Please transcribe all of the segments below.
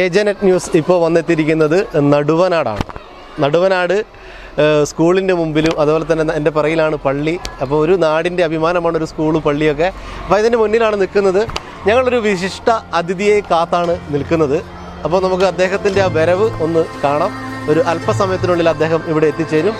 ഏജനറ്റ് news ഇപ്പോൾ വന്നെത്തിയിരിക്കുന്നത് നടുവനാടാണ്. നടുവനാട് സ്കൂളിന്റെ മുമ്പിലും അതുപോലെ തന്നെ എന്റെ പറയിലാണ് പള്ളി. അപ്പോൾ ഒരു നാടിന്റെ അഭിമാനമാണ് ഒരു സ്കൂൾ പള്ളിയൊക്കെ. അപ്പോൾ ഇതിന്റെ മുന്നിലാണ് നിൽക്കുന്നത്. ഞങ്ങളൊരു വിശിഷ്ട അതിഥിയെ കാത്താണ് നിൽക്കുന്നത്. അപ്പോൾ നമുക്ക് അദ്ദേഹത്തിന്റെ ആ വരവ് ഒന്ന് കാണാം. ഒരു അല്പസമയത്തിനുള്ളിൽ അദ്ദേഹം ഇവിടെ എത്തിച്ചേരും.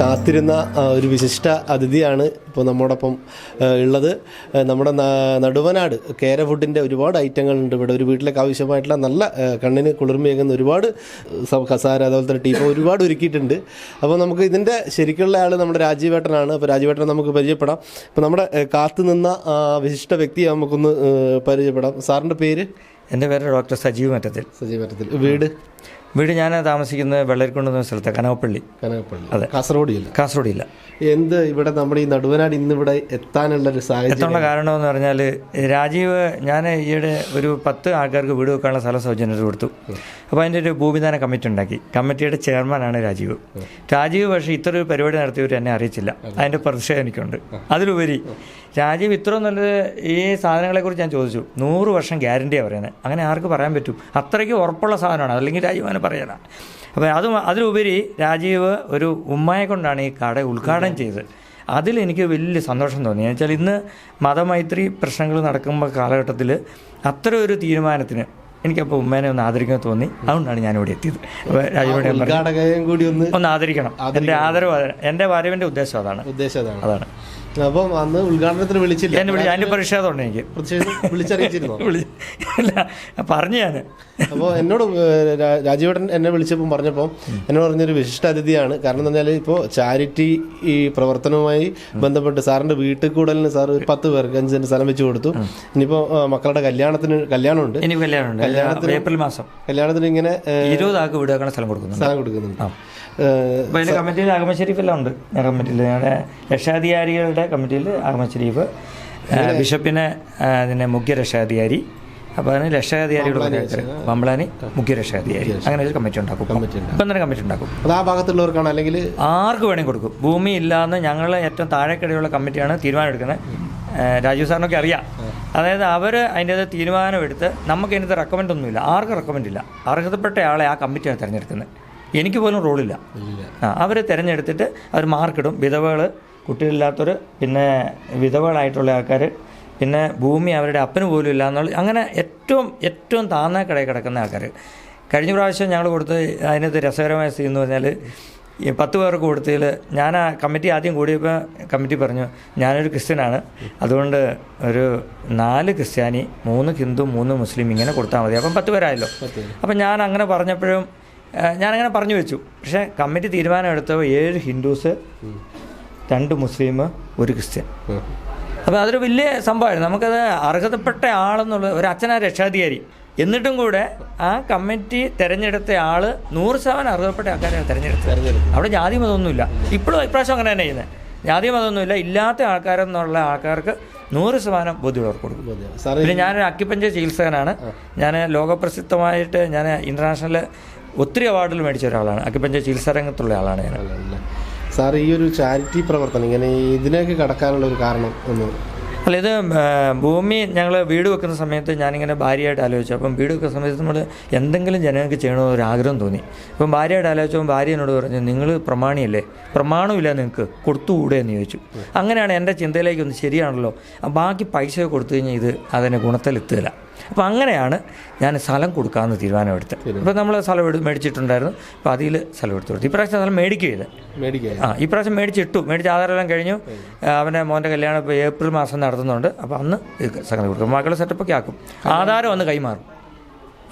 കാത്തിരുന്ന ഒരു വിശിഷ്ട അതിഥിയാണ് ഇപ്പോൾ നമ്മോടൊപ്പം ഉള്ളത്. നമ്മുടെ നടുവനാട് കേര ഫുഡിന്റെ ഒരുപാട് ഐറ്റങ്ങളുണ്ട്. ഇവിടെ ഒരു വീട്ടിലേക്ക് ആവശ്യമായിട്ടുള്ള നല്ല കണ്ണിന് കുളിർമയേകുന്ന ഒരുപാട് കസാര അതുപോലെ തന്നെ ടീപ്പോ ഒരുപാട് ഒരുക്കിയിട്ടുണ്ട്. അപ്പോൾ നമുക്ക് ഇതിന്റെ ശരിക്കുള്ള ആൾ നമ്മുടെ രാജീവേട്ടനാണ്. അപ്പോൾ രാജീവേട്ടനെ നമുക്ക് പരിചയപ്പെടാം. അപ്പോൾ നമ്മുടെ കാത്തു നിന്ന വിശിഷ്ട വ്യക്തിയെ നമുക്കൊന്ന് പരിചയപ്പെടാം. സാറിന്റെ പേര്? എന്റെ പേര് ഡോക്ടർ സജീവ് മറ്റത്തിൽ. സജീവ് മറ്റത്തിൽ. വീട്? വീട് ഞാൻ താമസിക്കുന്നത് വെള്ളരിക്കുണ്ട് എന്ന സ്ഥലത്ത് കനകപ്പള്ളി. കനകപ്പള്ളി. അതെ. കാസർഗോഡ് ജില്ല കാസർഗോഡ് ഇല്ല എന്ത് ഇവിടെ നമ്മുടെ ഈ നടുവനാട് ഇന്നിവിടെ എത്താനുള്ള ഒരു സാഹചര്യം? എത്താനുള്ള കാരണമെന്ന് പറഞ്ഞാൽ രാജീവ് ഞാൻ ഈയിടെ ഒരു പത്ത് ആൾക്കാർക്ക് വീട് വെക്കാനുള്ള സ്ഥലം സൗജന്യത കൊടുത്തു. അപ്പോൾ അതിന്റെ ഒരു ഭൂമിദാന കമ്മിറ്റി ഉണ്ടാക്കി. കമ്മിറ്റിയുടെ ചെയർമാനാണ് രാജീവ്. രാജീവ് പക്ഷേ ഇത്ര ഒരു പരിപാടി നടത്തിയവർ എന്നെ അറിയിച്ചില്ല അതിന്റെ പ്രതിഷേധം എനിക്കുണ്ട്. അതിലുപരി രാജീവ് ഇത്ര നല്ലത് ഈ സാധനങ്ങളെക്കുറിച്ച് ഞാൻ ചോദിച്ചു. നൂറ് വർഷം ഗ്യാരണ്ടിയാണ് പറയുന്നത്. അങ്ങനെ ആർക്ക് പറയാൻ പറ്റും? അത്രയ്ക്ക് ഉറപ്പുള്ള സാധനമാണ്. അല്ലെങ്കിൽ രാജീവ് അങ്ങനെ അപ്പം അപ്പോൾ അത് അതിലുപരി രാജീവ് ഒരു ഉമ്മയെ കൊണ്ടാണ് ഈ കട ഉദ്ഘാടനം ചെയ്തത്. അതിൽ എനിക്ക് വലിയ സന്തോഷം തോന്നി. എന്ന് വെച്ചാൽ ഇന്ന് മതമൈത്രി പ്രശ്നങ്ങൾ നടക്കുമ്പോൾ കാലഘട്ടത്തിൽ അത്ര ഒരു തീരുമാനത്തിന് എനിക്കപ്പോൾ ഉമ്മേനെ ഒന്ന് ആദരിക്കാൻ തോന്നി. അതുകൊണ്ടാണ് ഞാനിവിടെ എത്തിയത്. രാജീവിടെ കൂടി ഒന്ന് ഒന്ന് ആദരിക്കണം. എന്റെ ആദരവ് എന്റെ വരവിന്റെ ഉദ്ദേശം അതാണ്. ഉദ്ദേശം അതാണ്. അതാണ്. അപ്പം അന്ന് ഉദ്ഘാടനത്തിന് വിളിച്ചില്ല. എന്നെ വിളിച്ചു അതിന്റെ പ്രതിഷേധമുണ്ട് എനിക്ക് വിളിച്ചറിയിച്ചിരുന്നോ? വിളി ഇല്ല പറഞ്ഞു ഞാൻ അപ്പോൾ എന്നോട് രാജീവേട്ടൻ എന്നെ വിളിച്ചപ്പോൾ പറഞ്ഞപ്പോൾ എന്നോട് പറഞ്ഞൊരു വിശിഷ്ട അതിഥിയാണ്. കാരണം എന്ന് പറഞ്ഞാൽ ഇപ്പോൾ ചാരിറ്റി ഈ പ്രവർത്തനവുമായി ബന്ധപ്പെട്ട് സാറിന്റെ വീട്ടിൽ കൂടലിന് സാർ ഒരു പത്ത് പേർക്ക് അഞ്ച് സെന്റ് സ്ഥലം വെച്ച് കൊടുത്തു. ഇനിയിപ്പോൾ മക്കളുടെ കല്യാണത്തിന് കല്യാണമുണ്ട്. ഇനി കല്യാണമുണ്ട്. ഏപ്രിൽ മാസം. കല്യാണത്തിന് ഇങ്ങനെ ഏഹ്, ഇരുപത് ആൾക്ക് വീട് സ്ഥലം കൊടുക്കുന്നുണ്ട്. സ്ഥലം കൊടുക്കുന്നുണ്ട്. അപ്പോൾ അതിന്റെ കമ്മിറ്റിയിൽ അഹമ്മദ് ഷെരീഫെല്ലാം ഉണ്ട്. ഞാൻ കമ്മിറ്റിയിൽ. ഞങ്ങളുടെ രക്ഷാധികാരികളുടെ കമ്മിറ്റിയിൽ അഹമ്മദ് ഷെരീഫ് ബിഷപ്പിനെ അതിന്റെ മുഖ്യ രക്ഷാധികാരി. അപ്പോൾ അതിന് രക്ഷാധികാരികളുടെ പമ്പളാനി മുഖ്യ രക്ഷാധികാരി. അങ്ങനെ ഒരു കമ്മിറ്റി ഉണ്ടാക്കും. ഇപ്പം തന്നെ കമ്മിറ്റി ഉണ്ടാക്കും. അത് ആ ഭാഗത്തുള്ളവർക്കാണ്? അല്ലെങ്കിൽ ആർക്ക് വേണമെങ്കിൽ കൊടുക്കും. ഭൂമി ഇല്ലാന്ന് ഞങ്ങൾ ഏറ്റവും താഴെക്കിടയുള്ള കമ്മിറ്റിയാണ് തീരുമാനം എടുക്കുന്നത്. ഏഹ് രാജീവ് സാറിനൊക്കെ അറിയാം. അതായത് അവർ അതിന്റെ തീരുമാനമെടുത്ത് നമുക്ക് അതിനകത്ത് റെക്കമെൻഡ് ഒന്നുമില്ല. ആർക്കും റെക്കമെൻഡ് ഇല്ല. അർഹതപ്പെട്ട ആളെ ആ കമ്മിറ്റിയാണ് തിരഞ്ഞെടുക്കുന്നത്. എനിക്ക് പോലും റോളില്ല. ആ അവർ തിരഞ്ഞെടുത്തിട്ട് അവർ മാർക്കിടും. വിധവകൾ കുട്ടികളില്ലാത്തവർ പിന്നെ വിധവകളായിട്ടുള്ള ആൾക്കാർ പിന്നെ ഭൂമി അവരുടെ അപ്പന് പോലും ഇല്ല എന്നുള്ള അങ്ങനെ ഏറ്റവും ഏറ്റവും താന്ന കടയിൽ കിടക്കുന്ന ആൾക്കാർ കഴിഞ്ഞ പ്രാവശ്യം ഞങ്ങൾ കൊടുത്ത് അതിനകത്ത് രസകരമായ സ്ഥിതി എന്ന് പറഞ്ഞാൽ ഈ പത്ത് പേർക്ക് കൊടുത്തതിൽ ഞാൻ ആ കമ്മിറ്റി ആദ്യം കൂടിയപ്പോൾ കമ്മിറ്റി പറഞ്ഞു ഞാനൊരു ക്രിസ്ത്യനാണ്. അതുകൊണ്ട് ഒരു നാല് ക്രിസ്ത്യാനി മൂന്ന് ഹിന്ദു മൂന്ന് മുസ്ലിം ഇങ്ങനെ കൊടുത്താൽ മതി. അപ്പം പത്ത് പേരായല്ലോ. അപ്പം ഞാൻ അങ്ങനെ പറഞ്ഞപ്പോഴും ഞാനങ്ങനെ പറഞ്ഞു വെച്ചു. പക്ഷേ കമ്മിറ്റി തീരുമാനം എടുത്തപ്പോൾ ഏഴ് ഹിന്ദുസ് രണ്ട് മുസ്ലിം ഒരു ക്രിസ്ത്യൻ. അപ്പോൾ അതൊരു വലിയ സംഭവമായിരുന്നു. നമുക്കത് അർഹതപ്പെട്ട ആളെന്നുള്ള ഒരു അച്ഛനാ രക്ഷാധികാരി. എന്നിട്ടും കൂടെ ആ കമ്മിറ്റി തിരഞ്ഞെടുത്ത ആൾ നൂറ് ശതമാനം അർഹതപ്പെട്ട ആൾക്കാരെ തിരഞ്ഞെടുത്തത്. അവിടെ ജാതി മതമൊന്നുമില്ല. ഇപ്പോഴും ഇപ്രാവശ്യം അങ്ങനെ തന്നെ ചെയ്യുന്നത് ജാതി മതമൊന്നുമില്ല. ഇല്ലാത്ത ആൾക്കാരെന്നുള്ള ആൾക്കാർക്ക് നൂറ് ശതമാനം ബോധ്യമുള്ളവർക്ക് കൊടുക്കും. പിന്നെ ഞാനൊരു അക്കിപ്പഞ്ച ചികിത്സകനാണ്. ഞാൻ ലോകപ്രസിദ്ധമായിട്ട് ഞാൻ ഇന്റർനാഷണൽ ഒത്തിരി അവാർഡുകൾ മേടിച്ച ഒരാളാണ്. അക്കിപ്പഞ്ച ചികിത്സാ രംഗത്തുള്ള ആളാണ് ഞാൻ. സാർ ഈ ഒരു ചാരിറ്റി പ്രവർത്തനം ഇങ്ങനെ ഇതിലേക്ക് കടക്കാനുള്ള ഒരു കാരണം ഒന്ന്. അല്ല ഇത് ഭൂമി ഞങ്ങൾ വീട് വെക്കുന്ന സമയത്ത് ഞാനിങ്ങനെ ഭാര്യയായിട്ട് ആലോചിച്ചു. അപ്പം വീട് വെക്കുന്ന സമയത്ത് നമ്മൾ എന്തെങ്കിലും ജനങ്ങൾക്ക് ചെയ്യണമെന്ന് ഒരു ആഗ്രഹം തോന്നി. അപ്പം ഭാര്യയായിട്ട് ആലോചിച്ചപ്പോൾ ഭാര്യ എന്നോട് പറഞ്ഞു നിങ്ങൾ പ്രമാണിയല്ലേ? പ്രമാണമില്ല നിങ്ങൾക്ക് കൊടുത്തുകൂടെ? എന്ന് ചോദിച്ചു. അങ്ങനെയാണ് എന്റെ ചിന്തയിലേക്ക് ഒന്ന് ശരിയാണല്ലോ. ബാക്കി പൈസ കൊടുത്തു കഴിഞ്ഞാൽ ഇത് അതിന് ഗുണത്തിലെത്തുകയില്ല. അപ്പോൾ അങ്ങനെയാണ് ഞാൻ സ്ഥലം കൊടുക്കാമെന്ന് തീരുമാനമെടുത്ത് അപ്പോൾ നമ്മൾ സ്ഥലം എടു മേടിച്ചിട്ടുണ്ടായിരുന്നു. അപ്പോൾ അതിൽ സ്ഥലം എടുത്തു കൊടുത്തു. ഇപ്രാവശ്യം സ്ഥലം മേടിക്കുക ചെയ്ത് മേടിക്കുക ആ ഇപ്രാവശ്യം പ്രാവശ്യം മേടിച്ചിട്ടു. മേടിച്ച് ആധാരമെല്ലാം കഴിഞ്ഞു. അവന്റെ മോന്റെ കല്യാണം ഇപ്പോൾ ഏപ്രിൽ മാസം നടത്തുന്നുണ്ട്. അപ്പോൾ അന്ന് സംഗതി കൊടുക്കും. മക്കളെ സെറ്റപ്പൊക്കെ ആക്കും. ആധാരം ഒന്ന് കൈമാറും.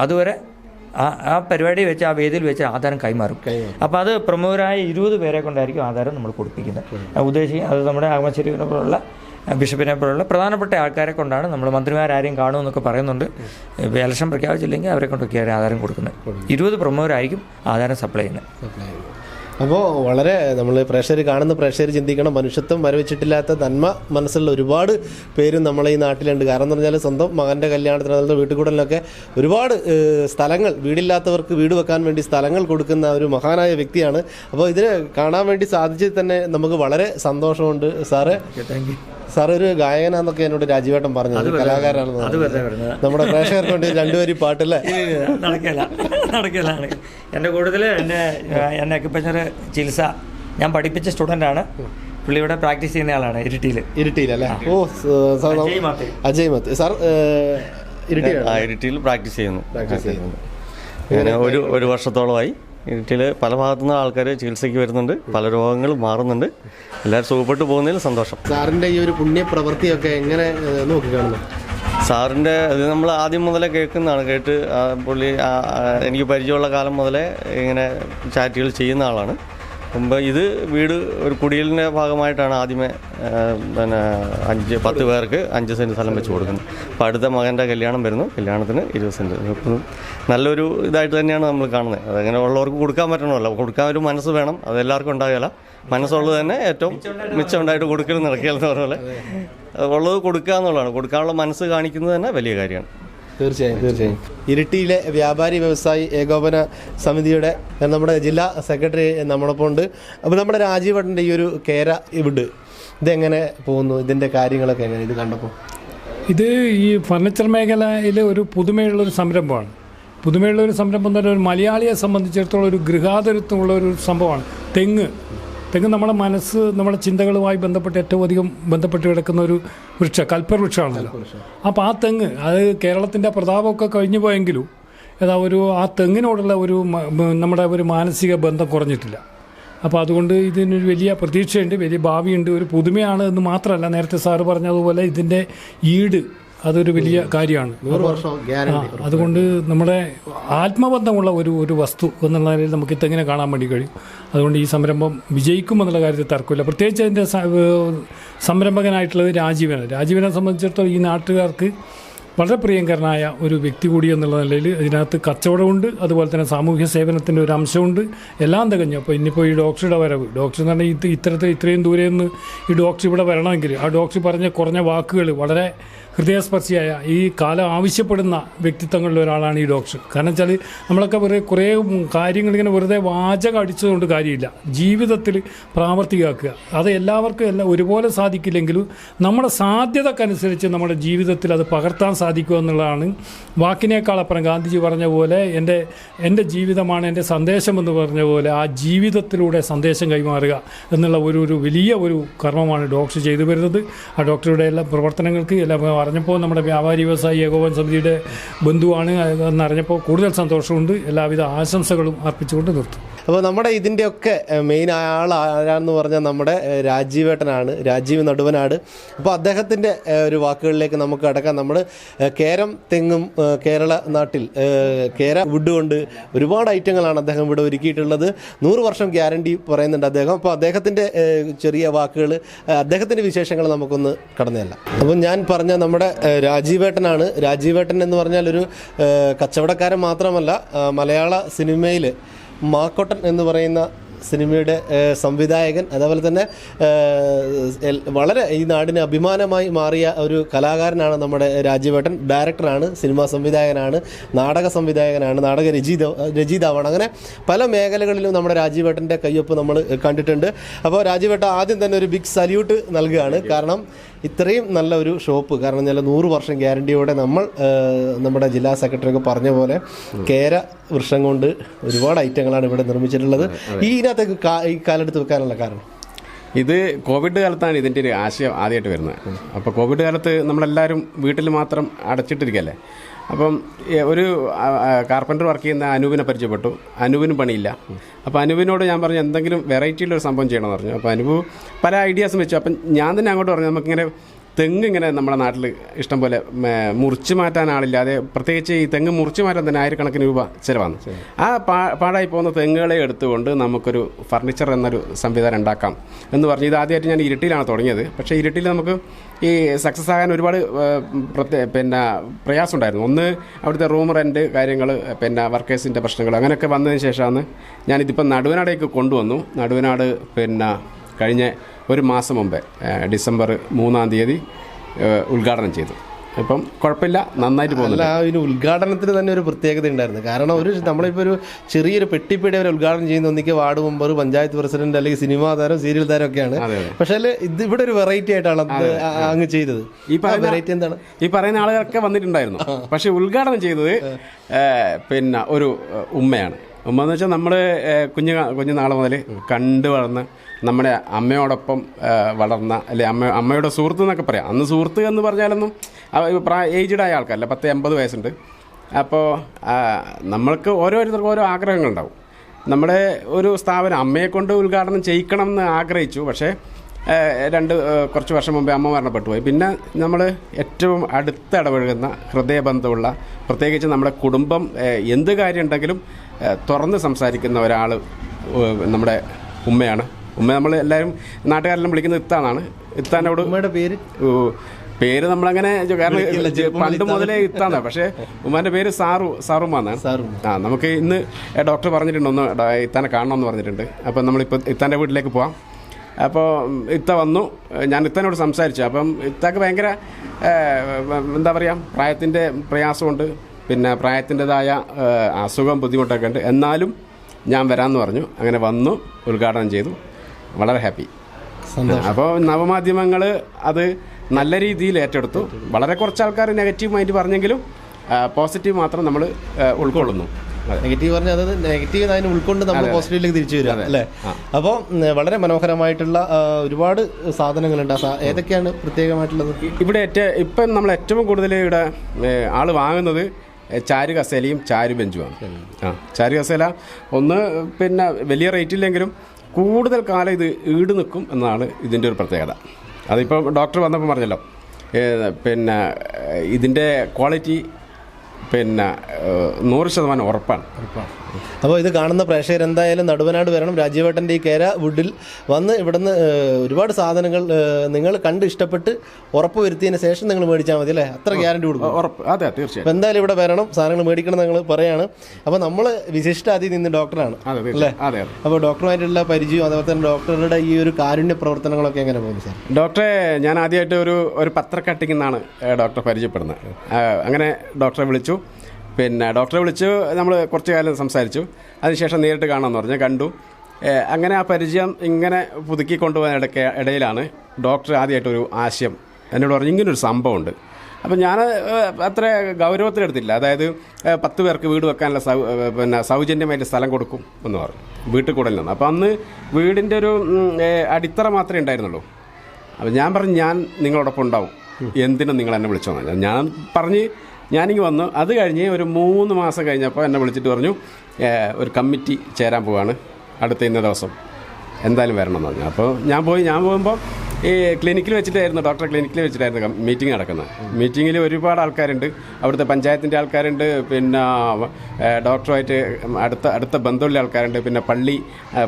അതുവരെ ആ ആ പരിപാടി വെച്ച് ആ വേദിയിൽ വെച്ച് ആധാരം കൈമാറും. അപ്പോൾ അത് പ്രമുഖരായ ഇരുപത് പേരെ കൊണ്ടായിരിക്കും ആധാരം നമ്മൾ കൊടുപ്പിക്കുന്നത്. ഉദ്ദേശിക്കുക അത് നമ്മുടെ ആകമശ്ശേരി പോലുള്ള ബിഷപ്പിനെ പോലുള്ള പ്രധാനപ്പെട്ട ആൾക്കാരെ കൊണ്ടാണ് നമ്മൾ മന്ത്രിമാരാരെയും കാണുമെന്നൊക്കെ പറയുന്നുണ്ട്. ഇപ്പോൾ ഇലക്ഷൻ പ്രഖ്യാപിച്ചില്ലെങ്കിൽ അവരെ കൊണ്ടൊക്കെയാണ് ആധാരം കൊടുക്കുന്നത്. ഇരുപത് പ്രമുഖരായിരിക്കും ആധാരം സപ്ലൈ ചെയ്യുന്നത്. അപ്പോൾ വളരെ നമ്മൾ പ്രേക്ഷകർ കാണുന്ന പ്രേക്ഷകർ ചിന്തിക്കണം. മനുഷ്യത്വം വരവച്ചിട്ടില്ലാത്ത നന്മ മനസ്സുള്ള ഒരുപാട് പേരും നമ്മളെ ഈ നാട്ടിലുണ്ട്. കാരണം എന്ന് പറഞ്ഞാൽ സ്വന്തം മകന്റെ കല്യാണത്തിന് അതുപോലെ വീട്ടുകൂടലിനൊക്കെ ഒരുപാട് സ്ഥലങ്ങൾ വീടില്ലാത്തവർക്ക് വീട് വെക്കാൻ വേണ്ടി സ്ഥലങ്ങൾ കൊടുക്കുന്ന ഒരു മഹാനായ വ്യക്തിയാണ്. അപ്പോൾ ഇതിനെ കാണാൻ വേണ്ടി സാധിച്ചത് തന്നെ നമുക്ക് വളരെ സന്തോഷമുണ്ട്. സാറ്. Thank you. സാർ ഒരു ഗായകനാന്നൊക്കെ എന്നോട് രാജീവേട്ടൻ പറഞ്ഞത് കലാകാരനാണെന്ന് അത് പറഞ്ഞു. വെറുതെ വരുന്നത് നമ്മുടെ പ്രേക്ഷകർക്ക് വേണ്ടി രണ്ടുപേരും പാട്ടില്ല? നടക്കില്ല. നടക്കില്ല എന്റെ എന്റെ കൂടുതൽ എന്റെ എന്റെ അക്യുപഞ്ചർ ചികിത്സ ഞാൻ പഠിപ്പിച്ച സ്റ്റുഡന്റ് ആണ് ഇവിടെ പ്രാക്ടീസ് ചെയ്യുന്ന ആളാണ് ഇരിട്ടിയിൽ ഇരിട്ടിയിലല്ലേ ഓ സാർ അജയ് മാത്തേ. സാർ ഇരിട്ടിയിൽ പ്രാക്ടീസ് ചെയ്യുന്നു. പ്രാക്ടീസ് ചെയ്യുന്നു. ഒരു ഒരു വർഷത്തോളമായി ഇരിട്ടിയിൽ പല ഭാഗത്തു നിന്ന് ആൾക്കാർ ചികിത്സയ്ക്ക് വരുന്നുണ്ട്. പല രോഗങ്ങൾ മാറുന്നുണ്ട്. എല്ലാവരും സുഖപ്പെട്ടു പോകുന്നതിൽ സന്തോഷം. സാറിന്റെ ഈ ഒരു പുണ്യപ്രവൃത്തിയൊക്കെ എങ്ങനെ നോക്കി നോക്കിക്കാണുന്നു? സാറിന്റെ ഇത് നമ്മൾ ആദ്യം മുതലേ കേൾക്കുന്നതാണ്. കേട്ട് പുള്ളി എനിക്ക് പരിചയമുള്ള കാലം മുതലേ ഇങ്ങനെ ചാറ്റുകൾ ചെയ്യുന്ന ആളാണ്. മുമ്പ് ഇത് വീട് ഒരു കുടിയലിന്റെ ഭാഗമായിട്ടാണ് ആദ്യമേ പിന്നെ അഞ്ച് പത്ത് പേർക്ക് അഞ്ച് സെന്റ് സ്ഥലം വെച്ച് കൊടുക്കുന്നത്. അപ്പോൾ അടുത്ത മകന്റെ കല്യാണം വരുന്നു. കല്യാണത്തിന് ഇരുപത് സെന്റ് നല്ലൊരു ഇതായിട്ട് തന്നെയാണ് നമ്മൾ കാണുന്നത്. അതങ്ങനെ ഉള്ളവർക്ക് കൊടുക്കാൻ പറ്റണമല്ലോ. കൊടുക്കാൻ ഒരു മനസ്സ് വേണം. അതെല്ലാവർക്കും ഉണ്ടാകില്ല മനസ്സുള്ളത് തന്നെ ഏറ്റവും മിച്ചമുണ്ടായിട്ട് കൊടുക്കൽ നടക്കുകയെന്ന് പറഞ്ഞ പോലെ. ഉള്ളത് കൊടുക്കുക എന്നുള്ളതാണ് കൊടുക്കാനുള്ള മനസ്സ് കാണിക്കുന്നത് തന്നെ വലിയ കാര്യമാണ്. തീർച്ചയായും തീർച്ചയായും. ഇരിട്ടിയിലെ വ്യാപാരി വ്യവസായി ഏകോപന സമിതിയുടെ നമ്മുടെ ജില്ലാ സെക്രട്ടറി നമ്മളൊപ്പം ഉണ്ട്. അപ്പോൾ നമ്മുടെ രാജീവട്ടന്റെ ഈ ഒരു കേര ഇവിട് ഇതെങ്ങനെ പോകുന്നു? ഇതിന്റെ കാര്യങ്ങളൊക്കെ എങ്ങനെ? ഇത് കണ്ടപ്പോൾ. ഇത് ഈ ഫർണിച്ചർ മേഖലയിൽ ഒരു പുതുമയുള്ള ഒരു സംരംഭമാണ്. പുതുമയുള്ള ഒരു സംരംഭം എന്ന് പറഞ്ഞാൽ ഒരു മലയാളിയെ സംബന്ധിച്ചിടത്തോളം ഒരു ഗൃഹാതുരത്വമുള്ള ഒരു സംഭവമാണ്. തെങ്ങ്. തെങ്ങ് നമ്മുടെ മനസ്സ് നമ്മുടെ ചിന്തകളുമായി ബന്ധപ്പെട്ട് ഏറ്റവും അധികം ബന്ധപ്പെട്ട് കിടക്കുന്ന ഒരു വൃക്ഷ കൽപ്പവൃക്ഷമാണല്ലോ. അപ്പോൾ ആ തെങ്ങ് അത് കേരളത്തിന്റെ പ്രതാപമൊക്കെ കഴിഞ്ഞു പോയെങ്കിലും ഏതാ ഒരു ആ തെങ്ങിനോടുള്ള ഒരു നമ്മുടെ ഒരു മാനസിക ബന്ധം കുറഞ്ഞിട്ടില്ല. അപ്പോൾ അതുകൊണ്ട് ഇതിനൊരു വലിയ പ്രതീക്ഷയുണ്ട് വലിയ ഭാവിയുണ്ട് ഒരു പുതുമയാണ് എന്ന് മാത്രമല്ല നേരത്തെ സാറ് പറഞ്ഞതുപോലെ ഇതിന്റെ ഈട് അതൊരു വലിയ കാര്യമാണ്. അതുകൊണ്ട് നമ്മുടെ ആത്മബന്ധമുള്ള ഒരു ഒരു വസ്തു എന്നുള്ള നിലയിൽ നമുക്ക് ഇതെങ്ങനെ കാണാൻ വേണ്ടി കഴിയും? അതുകൊണ്ട് ഈ സംരംഭം വിജയിക്കും എന്നുള്ള കാര്യത്തിൽ തർക്കമില്ല. പ്രത്യേകിച്ച് അതിന്റെ സംരംഭകനായിട്ടുള്ളത് രാജീവനാണ്. രാജീവനെ സംബന്ധിച്ചിടത്തോളം ഈ നാട്ടുകാർക്ക് വളരെ പ്രിയങ്കരനായ ഒരു വ്യക്തി കൂടി എന്നുള്ള നിലയിൽ ഇതിനകത്ത് കച്ചവടമുണ്ട്. അതുപോലെ തന്നെ സാമൂഹ്യ സേവനത്തിന്റെ ഒരു അംശമുണ്ട്. എല്ലാം തികഞ്ഞു. അപ്പോൾ ഇന്നിപ്പോൾ ഈ ഡോക്ടറുടെ വരവ്. ഡോക്ടർ എന്ന് പറഞ്ഞാൽ ഇത് ഇത്തരത്തിൽ ഇത്രയും ദൂരെ നിന്ന് ഈ ഡോക്ടർ ഇവിടെ വരണമെങ്കിൽ ആ ഡോക്ടർ പറഞ്ഞ കുറഞ്ഞ വാക്കുകൾ വളരെ ഹൃദയസ്പർശിയായ ഈ കാലം ആവശ്യപ്പെടുന്ന വ്യക്തിത്വങ്ങളിൽ ഒരാളാണ് ഈ ഡോക്ടർ. കാരണം വെച്ചാൽ നമ്മളൊക്കെ വെറുതെ കുറേ കാര്യങ്ങൾ ഇങ്ങനെ വെറുതെ വാചകം അടിച്ചതുകൊണ്ട് കാര്യമില്ല. ജീവിതത്തിൽ പ്രാവർത്തികമാക്കുക. അത് എല്ലാവർക്കും എല്ലാം ഒരുപോലെ സാധിക്കില്ലെങ്കിലും നമ്മുടെ സാധ്യതക്കനുസരിച്ച് നമ്മുടെ ജീവിതത്തിൽ അത് പകർത്താൻ സാധിക്കുക എന്നുള്ളതാണ് വാക്കിനേക്കാളപ്പുറം ഗാന്ധിജി പറഞ്ഞ പോലെ എന്റെ എന്റെ ജീവിതമാണ് എന്റെ സന്ദേശം എന്ന് പറഞ്ഞ പോലെ ആ ജീവിതത്തിലൂടെ സന്ദേശം കൈമാറുക എന്നുള്ള ഒരു ഒരു വലിയ ഒരു കർമ്മമാണ് ഡോക്ടർ ചെയ്തു വരുന്നത്. ആ ഡോക്ടറുടെ എല്ലാ പ്രവർത്തനങ്ങൾക്ക് എല്ലാം അറിഞ്ഞപ്പോൾ നമ്മുടെ വ്യാപാരി വ്യവസായി ഏകോപന സമിതിയുടെ ബന്ധുവാണ്. എന്നറിഞ്ഞപ്പോൾ കൂടുതൽ സന്തോഷമുണ്ട്. എല്ലാവിധ ആശംസകളും അർപ്പിച്ചുകൊണ്ട് നിർത്തും. അപ്പോൾ നമ്മുടെ ഇതിന്റെയൊക്കെ മെയിൻ ആൾ ആരാന്ന് പറഞ്ഞാൽ നമ്മുടെ രാജീവേട്ടനാണ്. രാജീവ് നടുവനാട്. അപ്പോൾ അദ്ദേഹത്തിന്റെ ഒരു വാക്കുകളിലേക്ക് നമുക്ക് അടക്കാം. നമ്മൾ കേരം തെങ്ങും കേരള നാട്ടിൽ കേര വുഡ് കൊണ്ട് ഒരുപാട് ഐറ്റങ്ങളാണ് അദ്ദേഹം ഇവിടെ ഒരുക്കിയിട്ടുള്ളത്. നൂറ് വർഷം ഗ്യാരണ്ടി പറയുന്നുണ്ട് അദ്ദേഹം. അപ്പോൾ അദ്ദേഹത്തിന്റെ ചെറിയ വാക്കുകൾ അദ്ദേഹത്തിന്റെ വിശേഷങ്ങൾ നമുക്കൊന്ന് കടന്നതല്ല അപ്പം ഞാൻ പറഞ്ഞ നമ്മുടെ രാജീവേട്ടനാണ്. രാജീവേട്ടൻ എന്ന് പറഞ്ഞാൽ ഒരു കച്ചവടക്കാരൻ മാത്രമല്ല മലയാള സിനിമയിൽ മാക്കോട്ടൻ എന്ന് പറയുന്ന സിനിമയുടെ സംവിധായകൻ അതേപോലെ തന്നെ വളരെ ഈ നാടിന് അഭിമാനമായി മാറിയ ഒരു കലാകാരനാണ് നമ്മുടെ രാജീവേട്ടൻ. ഡയറക്ടറാണ് സിനിമാ സംവിധായകനാണ് നാടക സംവിധായകനാണ് നാടക രചയിത രചയിതാവാണ്. അങ്ങനെ പല മേഖലകളിലും നമ്മുടെ രാജീവേട്ടന്റെ കയ്യൊപ്പ് നമ്മൾ കണ്ടിട്ടുണ്ട്. അപ്പോൾ രാജീവേട്ട ആദ്യം തന്നെ ഒരു ബിഗ് സല്യൂട്ട് നൽകുകയാണ്. കാരണം ഇത്രയും നല്ല ഒരു ഷോപ്പ് കാരണം വെച്ചാൽ നൂറ് വർഷം ഗ്യാരണ്ടിയോടെ നമ്മൾ നമ്മുടെ ജില്ലാ സെക്രട്ടറിയൊക്കെ പറഞ്ഞ പോലെ കേര വൃക്ഷം കൊണ്ട് ഒരുപാട് ഐറ്റങ്ങളാണ് ഇവിടെ നിർമ്മിച്ചിട്ടുള്ളത്. ഈ ഇതിനകത്തേക്ക് ഈ കാലെടുത്ത് വെക്കാനുള്ള കാരണം? ഇത് കോവിഡ് കാലത്താണ് ഇതിന്റെ ഒരു ആശയം ആദ്യമായിട്ട് വരുന്നത്. അപ്പോൾ കോവിഡ് കാലത്ത് നമ്മളെല്ലാവരും വീട്ടിൽ മാത്രം അടച്ചിട്ടിരിക്കല്ലേ? അപ്പം ഒരു കാർപ്പന്റർ വർക്ക് ചെയ്യുന്ന അനൂപിനെ പരിചയപ്പെട്ടു. അനൂപിനും പണിയില്ല. അപ്പോൾ അനൂപിനോട് ഞാൻ പറഞ്ഞു എന്തെങ്കിലും വെറൈറ്റിയിലൊരു സംഭവം ചെയ്യണമെന്ന് പറഞ്ഞു. അപ്പോൾ അനൂപ് പല ഐഡിയാസും വെച്ചു. അപ്പം ഞാൻ തന്നെ അങ്ങോട്ട് പറഞ്ഞു നമുക്കിങ്ങനെ തെങ്ങ് ഇങ്ങനെ നമ്മുടെ നാട്ടിൽ ഇഷ്ടം പോലെ മുറിച്ച് മാറ്റാൻ ആളില്ലാതെ പ്രത്യേകിച്ച് ഈ തെങ്ങ് മുറിച്ച് മാറ്റാൻ തന്നെ ആയിരക്കണക്കിന് രൂപ ചിലവാണ്. ആ പാ പാടായി പോകുന്ന തെങ്ങുകളെ എടുത്തുകൊണ്ട് നമുക്കൊരു ഫർണിച്ചർ എന്നൊരു സംവിധാനം ഉണ്ടാക്കാം എന്ന് പറഞ്ഞ്. ഇത് ആദ്യമായിട്ട് ഞാൻ ഇരിട്ടിയിലാണ് തുടങ്ങിയത്. പക്ഷേ ഇരിട്ടിയിൽ നമുക്ക് ഈ സക്സസ് ആകാൻ ഒരുപാട് പ്രത്യേക പ്രത്യേ പിന്നെ പ്രയാസമുണ്ടായിരുന്നു ഒന്ന് അവിടുത്തെ റൂം റെന്റ് കാര്യങ്ങൾ പിന്നെ വർക്കേഴ്സിന്റെ പ്രശ്നങ്ങൾ അങ്ങനെയൊക്കെ വന്നതിന് ശേഷമാണ് ഞാനിതിപ്പോൾ നടുവനാടേക്ക് കൊണ്ടുവന്നു. നടുവനാട് പിന്നെ കഴിഞ്ഞ ഒരു മാസം മുമ്പേ ഡിസംബർ മൂന്നാം തീയതി ഉദ്ഘാടനം ചെയ്തു. അപ്പം കുഴപ്പമില്ല നന്നായിട്ട് അല്ല പോകുന്നില്ല ആ ഒരു ഉദ്ഘാടനത്തിന് തന്നെ ഒരു പ്രത്യേകത ഉണ്ടായിരുന്നു. കാരണം ഒരു നമ്മളിപ്പോൾ ഒരു ചെറിയൊരു പെട്ടിപ്പീടെ അവർ ഉദ്ഘാടനം ചെയ്യുന്ന. ഒന്നിക്ക് വാർഡ് മെമ്പർ പഞ്ചായത്ത് പ്രസിഡന്റ് അല്ലെങ്കിൽ സിനിമാ താരം സീരിയൽ താരം ഒക്കെയാണ്. പക്ഷേ ഇത് ഇവിടെ ഒരു വെറൈറ്റി ആയിട്ടാണ് അങ്ങ് ചെയ്തത്. ഈ വെറൈറ്റി എന്താണ്? ഈ പറയുന്ന ആളുകളൊക്കെ വന്നിട്ടുണ്ടായിരുന്നു. പക്ഷെ ഉദ്ഘാടനം ചെയ്തത് പിന്നെ ഒരു ഉമ്മയാണ്. ഉമ്മ എന്ന് വെച്ചാൽ നമ്മൾ കുഞ്ഞു കുഞ്ഞുനാൾ മുതൽ കണ്ടു വളർന്ന് നമ്മുടെ അമ്മയോടൊപ്പം വളർന്ന അല്ലെ അമ്മ അമ്മയുടെ സുഹൃത്ത് എന്നൊക്കെ പറയാം. അന്ന് സുഹൃത്ത് എന്ന് പറഞ്ഞാലൊന്നും പ്രായ ഏജ്ഡ് ആയ ആൾക്കാരല്ല പത്ത് എൺപത് വയസ്സുണ്ട്. അപ്പോൾ നമ്മൾക്ക് ഓരോരുത്തർക്കും ഓരോ ആഗ്രഹങ്ങളുണ്ടാവും. നമ്മുടെ ഒരു സ്ഥാപനം അമ്മയെ കൊണ്ട് ഉദ്ഘാടനം ചെയ്യിക്കണം എന്ന് ആഗ്രഹിച്ചു പക്ഷേ രണ്ട് കുറച്ച് വർഷം മുമ്പേ അമ്മ മരണപ്പെട്ടു പോയി പിന്നെ നമ്മൾ ഏറ്റവും അടുത്ത് ഇടപഴകുന്ന ഹൃദയബന്ധമുള്ള പ്രത്യേകിച്ച് നമ്മുടെ കുടുംബം എന്ത് കാര്യം ഉണ്ടെങ്കിലും തുറന്ന് സംസാരിക്കുന്ന ഒരാൾ നമ്മുടെ ഉമ്മയാണ്. ഉമ്മ നമ്മൾ എല്ലാവരും നാട്ടുകാരെല്ലാം വിളിക്കുന്നത് ഇത്താനാണ് ഇത്താനോട് ഉമ്മയുടെ പേര്? പേര് നമ്മളങ്ങനെ കാരണം പണ്ട് മുതലേ ഇത്താന്ന. പക്ഷേ ഉമ്മാന്റെ പേര് സാറു സാറുമാന്നാണ്. ആ നമുക്ക് ഇന്ന് ഡോക്ടർ പറഞ്ഞിട്ടുണ്ട് ഒന്ന് ഇത്താനെ കാണണമെന്ന് പറഞ്ഞിട്ടുണ്ട്. അപ്പം നമ്മളിപ്പോൾ ഇത്താന്റെ വീട്ടിലേക്ക് പോവാം. അപ്പോൾ ഇത്ത വന്നു. ഞാൻ ഇത്തനോട് സംസാരിച്ചു. അപ്പം ഇത്തക്ക് ഭയങ്കര എന്താ പറയുക പ്രായത്തിന്റെ പ്രയാസമുണ്ട്. പിന്നെ പ്രായത്തിന്റെതായ അസുഖം ബുദ്ധിമുട്ടൊക്കെ ഉണ്ട്. എന്നാലും ഞാൻ വരാമെന്ന് പറഞ്ഞു. അങ്ങനെ വന്നു ഉദ്ഘാടനം ചെയ്തു. വളരെ ഹാപ്പി. അപ്പോൾ നവമാധ്യമങ്ങൾ അത് നല്ല രീതിയിൽ ഏറ്റെടുത്തു. വളരെ കുറച്ച് ആൾക്കാർ നെഗറ്റീവ് മൈൻഡ് പറഞ്ഞെങ്കിലും പോസിറ്റീവ് മാത്രം നമ്മൾ ഉൾക്കൊള്ളുന്നു. നെഗറ്റീവ് പറഞ്ഞാൽ അത് നെഗറ്റീവ് അതിനെ ഉൾക്കൊണ്ട് നമ്മൾ പോസിറ്റീവിലേക്ക് തിരിച്ചു വരിക അല്ലേ? അപ്പോൾ വളരെ മനോഹരമായിട്ടുള്ള ഒരുപാട് സാധനങ്ങളുണ്ട്. ഏതൊക്കെയാണ് പ്രത്യേകമായിട്ടുള്ളത്? ഇവിടെ ഏറ്റവും ഇപ്പം നമ്മൾ ഏറ്റവും കൂടുതൽ ഇവിടെ ആൾ വാങ്ങുന്നത് ചാരു കസേലയും ചാരു ബെഞ്ചുമാണ്. ആ ചാരു കസേല. ഒന്ന് പിന്നെ വലിയ റേറ്റ് ഇല്ലെങ്കിലും കൂടുതൽ കാലം ഇത് ഈട് നിൽക്കും എന്നാണ് ഇതിന്റെ ഒരു പ്രത്യേകത. അതിപ്പോൾ ഡോക്ടർ വന്നപ്പോൾ പറഞ്ഞല്ലോ പിന്നെ ഇതിന്റെ ക്വാളിറ്റി പിന്നെ നൂറ് ശതമാനം ഉറപ്പാണ്. അപ്പോൾ ഇത് കാണുന്ന പ്രേക്ഷകർ എന്തായാലും നടുവനാട് വരണം. രാജീവേട്ടന്റെ ഈ കേര വുഡിൽ വന്ന് ഇവിടുന്ന് ഒരുപാട് സാധനങ്ങൾ നിങ്ങൾ കണ്ട് ഇഷ്ടപ്പെട്ട് ഉറപ്പ് വരുത്തിയതിന് ശേഷം നിങ്ങൾ മേടിച്ചാൽ മതി അല്ലേ? അത്ര ഗ്യാരണ്ടി കൊടുക്കും. ഉറപ്പ് അതെ തീർച്ചയായും അപ്പോൾ എന്തായാലും ഇവിടെ വരണം. സാധനങ്ങൾ മേടിക്കണം നിങ്ങൾ പറയാണ്. അപ്പോൾ നമ്മൾ വിശിഷ്ട അതിഥി നിന്ന് ഡോക്ടറാണ് അല്ലേ? അതെ അതെ. അപ്പോൾ ഡോക്ടറുമായിട്ടുള്ള പരിചയം അതുപോലെ തന്നെ ഡോക്ടറുടെ ഈ ഒരു കാരുണ്യ പ്രവർത്തനങ്ങളൊക്കെ എങ്ങനെ പോകുന്നു സാർ? ഡോക്ടറെ ഞാൻ ആദ്യമായിട്ട് ഒരു ഒരു പത്ര കട്ടിങ്ങിൽ നിന്നാണ് ഡോക്ടറെ പരിചയപ്പെടുന്നത്. അങ്ങനെ ഡോക്ടറെ വിളിച്ചു. പിന്നെ ഡോക്ടറെ വിളിച്ച് നമ്മൾ കുറച്ച് കാലം സംസാരിച്ചു. അതിനുശേഷം നേരിട്ട് കാണാമെന്ന് പറഞ്ഞു. കണ്ടു. അങ്ങനെ ആ പരിചയം ഇങ്ങനെ പുതുക്കി കൊണ്ടുപോകാൻ ഇടയ്ക്ക് ഇടയിലാണ് ഡോക്ടർ ആദ്യമായിട്ടൊരു ആശയം എന്നോട് പറഞ്ഞു. ഇങ്ങനൊരു സംഭവമുണ്ട്. അപ്പം ഞാൻ അത്ര ഗൗരവത്തിലെടുത്തില്ല. അതായത് പത്ത് പേർക്ക് വീട് വെക്കാനുള്ള സൗ പിന്നെ സൗജന്യമായിട്ട് സ്ഥലം കൊടുക്കും എന്ന് പറഞ്ഞു. വീട്ടിൽ കൂടലിൽ നിന്ന്. അപ്പം അന്ന് വീടിന്റെ ഒരു അടിത്തറ മാത്രമേ ഉണ്ടായിരുന്നുള്ളൂ. അപ്പം ഞാൻ പറഞ്ഞു ഞാൻ നിങ്ങളോടൊപ്പം ഉണ്ടാവും. എന്തിനും നിങ്ങൾ എന്നെ വിളിച്ചോ ഞാൻ പറഞ്ഞ് ഞാനിങ്ങ് വന്നു. അത് കഴിഞ്ഞ് ഒരു മൂന്ന് മാസം കഴിഞ്ഞപ്പോൾ എന്നെ വിളിച്ചിട്ട് പറഞ്ഞു ഒരു കമ്മിറ്റി ചേരാൻ പോവാണ് അടുത്ത ഇന്ന ദിവസം. എന്തായാലും വരണം എന്ന് പറഞ്ഞു. അപ്പോൾ ഞാൻ പോയി ഞാൻ പോകുമ്പോൾ ഈ ക്ലിനിക്കിൽ വെച്ചിട്ടായിരുന്നു ഡോക്ടറെ ക്ലിനിക്കിൽ വെച്ചിട്ടായിരുന്നു മീറ്റിംഗ് നടക്കുന്നത്. മീറ്റിങ്ങിൽ ഒരുപാട് ആൾക്കാരുണ്ട്. അവിടുത്തെ പഞ്ചായത്തിന്റെ ആൾക്കാരുണ്ട് പിന്നെ ഡോക്ടറുമായിട്ട് അടുത്ത അടുത്ത ബന്ധമുള്ള ആൾക്കാരുണ്ട് പിന്നെ പള്ളി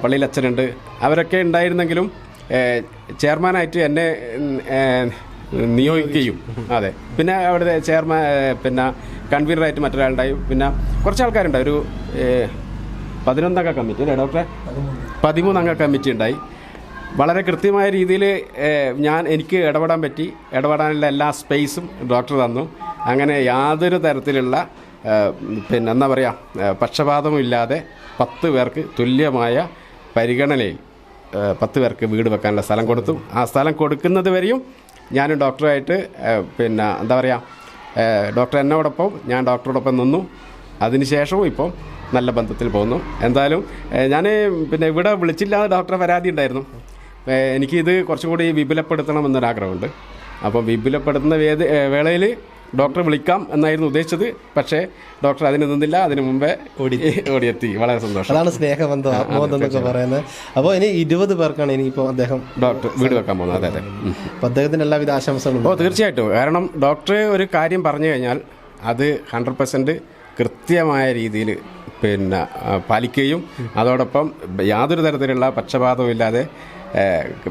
പള്ളിയിലച്ഛനുണ്ട് അവരൊക്കെ ഉണ്ടായിരുന്നെങ്കിലും ചെയർമാനായിട്ട് എന്നെ നിയോഗിക്കുകയും. അതെ. പിന്നെ അവിടുത്തെ ചെയർമാൻ പിന്നെ കൺവീനറായിട്ട് മറ്റൊരാളുണ്ടായി. പിന്നെ കുറച്ച് ആൾക്കാരുണ്ട് ഒരു പതിനൊന്നംഗ കമ്മിറ്റി അല്ലേ ഡോക്ടറെ? പതിമൂന്നംഗ കമ്മിറ്റി ഉണ്ടായി. വളരെ കൃത്യമായ രീതിയിൽ ഞാൻ എനിക്ക് ഇടപെടാൻ പറ്റി. ഇടപെടാനുള്ള എല്ലാ സ്പേസും ഡോക്ടർ തന്നു. അങ്ങനെ യാതൊരു തരത്തിലുള്ള പിന്നെ എന്താ പറയുക പക്ഷപാതവും ഇല്ലാതെ പത്ത് പേർക്ക് തുല്യമായ പരിഗണനയിൽ പത്ത് പേർക്ക് വീട് വെക്കാനുള്ള സ്ഥലം കൊടുത്തു. ആ സ്ഥലം കൊടുക്കുന്നത് വരെയും ഞാനും ഡോക്ടറായിട്ട് പിന്നെ എന്താ പറയുക ഡോക്ടർ എന്നോടൊപ്പം ഞാൻ ഡോക്ടറോടൊപ്പം നിന്നു. അതിനുശേഷവും ഇപ്പം നല്ല ബന്ധത്തിൽ പോകുന്നു. എന്തായാലും ഞാൻ പിന്നെ ഇവിടെ വിളിച്ചില്ലാതെ ഡോക്ടറെ പരാതി ഉണ്ടായിരുന്നു. എനിക്കിത് കുറച്ചും കൂടി വിപുലപ്പെടുത്തണമെന്നൊരാഗ്രഹമുണ്ട് അപ്പം വിപുലപ്പെടുത്തുന്ന വേദ വേളയിൽ ഡോക്ടറെ വിളിക്കാം എന്നായിരുന്നു ഉദ്ദേശിച്ചത്. പക്ഷേ ഡോക്ടർ അതിന് നിന്നില്ല അതിനു മുമ്പേ ഓടി ഓടിയെത്തി. വളരെ സന്തോഷം. അതാണ് സ്നേഹബന്ധം ആത്മബന്ധം എന്നൊക്കെ പറയുന്നത്. അപ്പോൾ ഇനി ഇരുപത് പേർക്കാണ് ഇനിയിപ്പോൾ അദ്ദേഹം ഡോക്ടർ വീട് വെക്കാൻ പോകുന്നത്. അതെ അതെ. അപ്പോൾ അദ്ദേഹത്തിന് എല്ലാവിധ ആശംസകളും. ഓ തീർച്ചയായിട്ടും. കാരണം ഡോക്ടർ ഒരു കാര്യം പറഞ്ഞു കഴിഞ്ഞാൽ അത് ഹൺഡ്രഡ് പെർസെന്റ് കൃത്യമായ രീതിയിൽ പിന്നെ പാലിക്കുകയും അതോടൊപ്പം യാതൊരു തരത്തിലുള്ള പക്ഷപാതവും ഇല്ലാതെ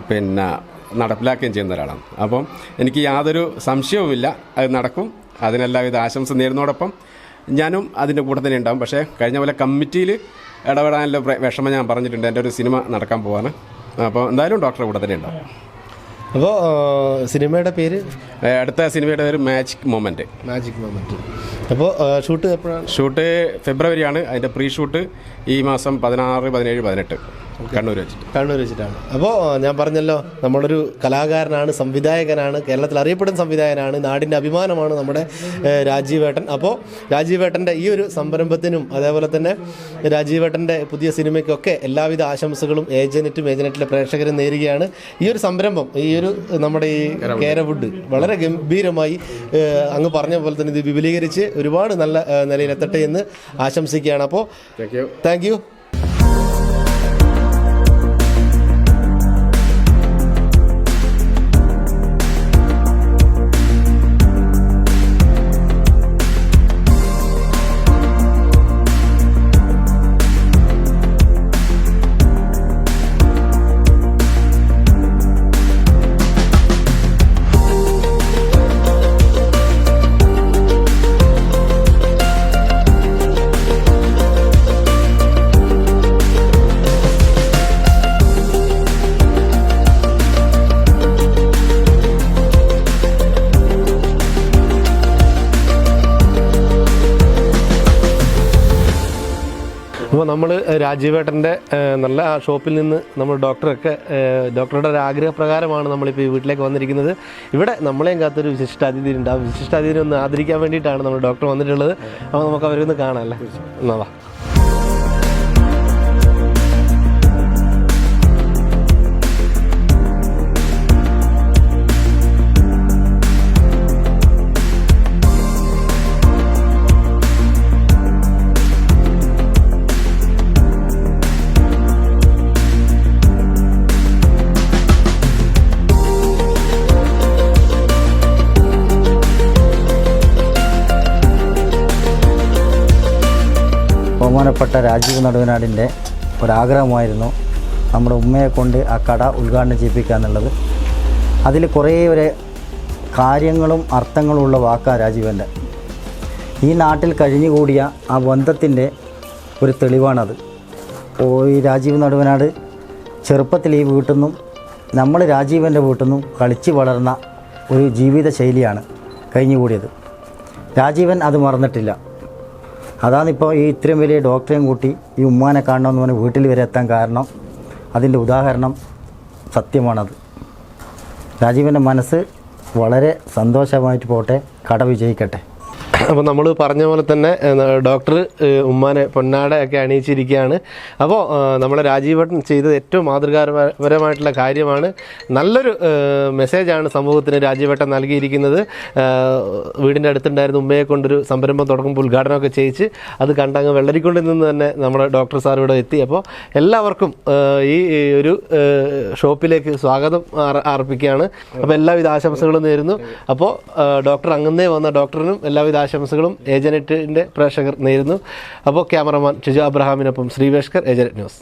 പിന്നെ നടപ്പിലാക്കുകയും ചെയ്യുന്ന ഒരാളാണ്. അപ്പം എനിക്ക് യാതൊരു സംശയവുമില്ല. അത് നടക്കും. അതിനെല്ലാവിധ ആശംസ നേരുന്നതോടൊപ്പം ഞാനും അതിന്റെ കൂടെ തന്നെ ഉണ്ടാവും. പക്ഷേ കഴിഞ്ഞ പോലെ കമ്മിറ്റിയിൽ ഇടപെടാനുള്ള വിഷമം ഞാൻ പറഞ്ഞിട്ടുണ്ട്. എന്റെ ഒരു സിനിമ നടക്കാൻ പോവാണ്. അപ്പോൾ എന്തായാലും ഡോക്ടറെ കൂടെ തന്നെ ഉണ്ടാവും. അപ്പോൾ സിനിമയുടെ പേര് അടുത്ത സിനിമയുടെ പേര് മാജിക് മൊമെന്റ് മാജിക് മൊമെന്റ് അപ്പോൾ ഷൂട്ട് എപ്പോഴാണ്? ഷൂട്ട് ഫെബ്രുവരിയാണ്. അതിന്റെ പ്രീ ഷൂട്ട് ഈ മാസം പതിനാറ് പതിനേഴ് പതിനെട്ട്. കണ്ണൂർ വെച്ചിട്ട്. കണ്ണൂർ വെച്ചിട്ടാണ്. അപ്പോൾ ഞാൻ പറഞ്ഞല്ലോ നമ്മളൊരു കലാകാരനാണ് സംവിധായകനാണ് കേരളത്തിൽ അറിയപ്പെടുന്ന സംവിധായകനാണ് നാടിന്റെ അഭിമാനമാണ് നമ്മുടെ രാജീവ് രാജീവേട്ടൻ. അപ്പോൾ രാജീവേട്ടന്റെ ഈ ഒരു സംരംഭത്തിനും അതേപോലെ തന്നെ രാജീവേട്ടന്റെ പുതിയ സിനിമയ്ക്കൊക്കെ എല്ലാവിധ ആശംസകളും ഏജനറ്റും ഏജനറ്റിലെ പ്രേക്ഷകരും നേരുകയാണ്. ഈ ഒരു സംരംഭം ഈ ഒരു നമ്മുടെ ഈ കേരവുഡ്. വളരെ ഗംഭീരമായി അങ്ങ് പറഞ്ഞ പോലെ തന്നെ ഇത് വിപുലീകരിച്ച് ഒരുപാട് നല്ല നിലയിലെത്തട്ടെ എന്ന് ആശംസിക്കുകയാണ്. അപ്പോൾ താങ്ക് യു. അപ്പോൾ നമ്മൾ രാജീവേട്ടന്റെ നല്ല ഷോപ്പിൽ നിന്ന് നമ്മൾ ഡോക്ടറൊക്കെ ഡോക്ടറുടെ ഒരു ആഗ്രഹപ്രകാരമാണ് നമ്മളിപ്പോൾ ഈ വീട്ടിലേക്ക് വന്നിരിക്കുന്നത്. ഇവിടെ നമ്മളെയും കാത്തൊരു വിശിഷ്ടാതിഥി ഉണ്ട് ആ വിശിഷ്ടാതിഥിനെ ഒന്ന് ആദരിക്കാൻ വേണ്ടിയിട്ടാണ് നമ്മൾ ഡോക്ടർ വന്നിട്ടുള്ളത്. അപ്പോൾ നമുക്ക് അവരൊന്ന് കാണാം അല്ലേ? എന്നാ വാ ബഹുമാനപ്പെട്ട രാജീവ് നടുവനാടിന്റെ ഒരാഗ്രഹമായിരുന്നു നമ്മുടെ ഉമ്മയെ കൊണ്ട് ആ കട ഉദ്ഘാടനം ചെയ്യിപ്പിക്കുക എന്നുള്ളത്. അതിൽ കുറേ ഒരു കാര്യങ്ങളും അർത്ഥങ്ങളും ഉള്ള വാക്കാണ് രാജീവന്റെ. ഈ നാട്ടിൽ കഴിഞ്ഞുകൂടിയ ആ ബന്ധത്തിന്റെ ഒരു തെളിവാണത്. അപ്പോൾ ഈ രാജീവ് നടുവനാട് ചെറുപ്പത്തിൽ ഈ വീട്ടിൽ നിന്നും നമ്മൾ രാജീവന്റെ വീട്ടിൽ നിന്നും കളിച്ച് വളർന്ന ഒരു ജീവിത ശൈലിയാണ് കഴിഞ്ഞുകൂടിയത്. രാജീവൻ അത് മറന്നിട്ടില്ല. അതാണിപ്പോൾ ഈ ഇത്രയും വലിയ ഡോക്ടറെയും കൂട്ടി ഈ ഉമ്മാനെ കാണണമെന്ന് പറഞ്ഞ് വീട്ടിൽ വരെ എത്താൻ കാരണം അതിന്റെ ഉദാഹരണം സത്യമാണത്. രാജീവന്റെ മനസ്സ് വളരെ സന്തോഷമായിട്ട് പോട്ടെ കട വിജയിക്കട്ടെ അപ്പോൾ നമ്മൾ പറഞ്ഞ പോലെ തന്നെ ഡോക്ടർ ഉമ്മാനെ ഉമ്മാനെ പൊന്നാടയൊക്കെ അണിയിച്ചിരിക്കുകയാണ് അപ്പോൾ നമ്മളെ രാജീവൻ ചെയ്തത് ഏറ്റവും മാതൃകാപരമായിട്ടുള്ള കാര്യമാണ്. നല്ലൊരു മെസ്സേജാണ് സമൂഹത്തിന് രാജീവട്ടൻ നൽകിയിരിക്കുന്നത്. വീടിന്റെ അടുത്തുണ്ടായിരുന്ന ഉമ്മയെ കൊണ്ടൊരു സംരംഭം തുടങ്ങുമ്പോൾ ഉദ്ഘാടനമൊക്കെ ചെയ്യിച്ച് അത് കണ്ടങ്ങ് വെള്ളരിക്കൊണ്ടിൽ നിന്ന് തന്നെ നമ്മുടെ ഡോക്ടർ സാർ ഇവിടെ എത്തി. അപ്പോൾ എല്ലാവർക്കും ഈ ഒരു ഷോപ്പിലേക്ക് സ്വാഗതം ആർപ്പിക്കുകയാണ് അപ്പോൾ എല്ലാവിധ ആശംസകളും നേരുന്നു. അപ്പോൾ ഡോക്ടർ അങ്ങന്നേ വന്ന ഡോക്ടറിനും എല്ലാവിധ ആശംസകളും ഏജനറ്റിന്റെ പ്രേക്ഷകർ നേരുന്നു. അപ്പോൾ ക്യാമറമാൻ ഷിജു അബ്രഹാമിനൊപ്പം ശ്രീവേഷ്കർ ഏജനറ്റ് ന്യൂസ്.